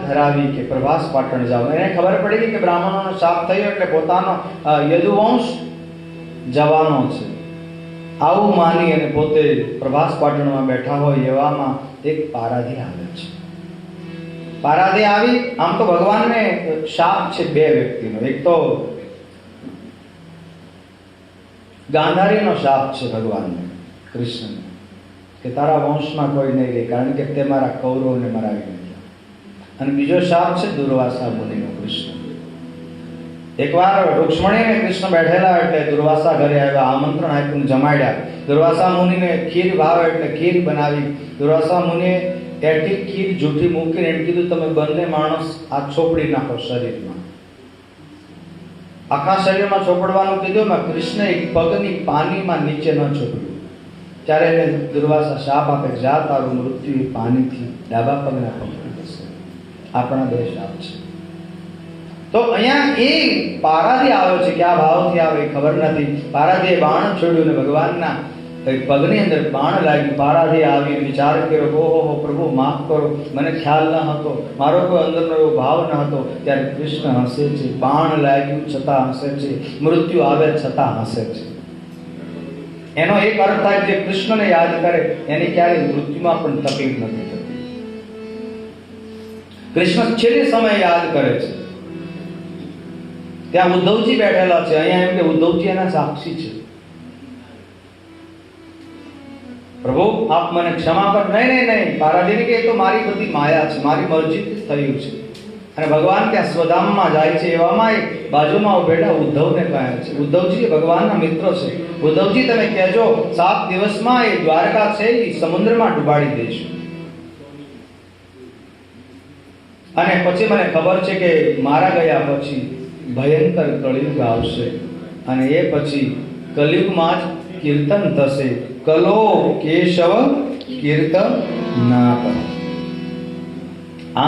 ધરાવી કે પ્રવાસ પાટણ જાઓ એને ખબર પડી કે બ્રાહ્મણોનો શાપ થયો એટલે પોતાનો યદુવંશ જવાનો છે. આવું માની અને પોતે પ્રવાસ પાટણમાં બેઠા હોય એવામાં એક પારાધી આવે છે. પારાધી આવી, આમ તો ભગવાનને શાપ છે બે વ્યક્તિનો. એક તો ગાંધારીનો શાપ છે ભગવાનને, કૃષ્ણને, કે તારા વંશમાં કોઈ નહીં રહે કારણ કે તે મારા કૌરવને મરાવી નાખ્યા અને બીજો શાપ છે દુર્વાસા મુનિનો કૃષ્ણ. એકવાર રૂક્ષ્મણી કૃષ્ણ બેઠેલા એટલે દુર્વાસા ઘરે આવ્યા, આમંત્રણ આપ્યું, જમાડ્યા. દુર્વાસા મુનિને ખીર ભાવે એટલે ખીર બનાવી. દુર્વાસા મુનિએ એઠી ખીર જૂઠી મૂકીને એમ કીધું, તમે બંને માણસ આ ચોપડી નાખો શરીરમાં. આખા શરીરમાં ચોપડવાનું કીધું મેં કૃષ્ણ એક પગની પાનીમાં નીચે ન ચોપડ્યું. ત્યારે એને દુર્વાસા શાપ આપે, જા તારું મૃત્યુ પાણીથી ડાબા પગના પગ આપણા દેશ આવે છે. તો અહીંયા એ પારાથી આવ્યો છે કે આ ભાવથી આવે, એ ખબર નથી. પારાથી બાણ છોડ્યું ને ભગવાનના પગની અંદર બાણ લાગ્યું. પારાથી આવી વિચાર કર્યો ઓહો પ્રભુ, માફ કરો. મને ખ્યાલ ન હતો. મારો કોઈ અંદરનો એવો ભાવ ન હતો. ત્યારે કૃષ્ણ હસે છે. બાણ લાગ્યું, છતાં હસે છે. મૃત્યુ આવે, છતાં હસે છે. એનો એક અર્થ થાય જે કૃષ્ણને યાદ કરે. એની ક્યારેય મૃત્યુમાં પણ તકલીફ નથી થતી. કૃષ્ણ છેલ્લે સમય યાદ કરે છે. ત્યાં ઉદ્ધવજી બેઠેલા છે. અહીંયા એમ કે ઉદ્ધવજી એના સાક્ષી છે. પ્રભુ, આપ મને ક્ષમા કર. નહીં નહીં નહીં. પારાધીની કે તો મારી બધી માયા છે. મારી મરજી થયું છે. અને ભગવાન ત્યાં સ્વધામમાં જાય છે. એવામાં એ બાજુમાં બેઠા ઉદ્ધવને કહે છે. ઉદ્ધવજી ભગવાનના મિત્ર છે. ઉદ્ધવજી, તમે કહેજો, સાત દિવસમાં એ દ્વારકા છે એ સમુદ્રમાં ડૂબાડી દઈશું અને પછી મને ખબર છે કે મારા ગયા પછી ભયંકર કળિયુગ આવશે. અને એ પછી કલયુગમાં જ કીર્તન થશે. કલો કેશવ કીર્તન ના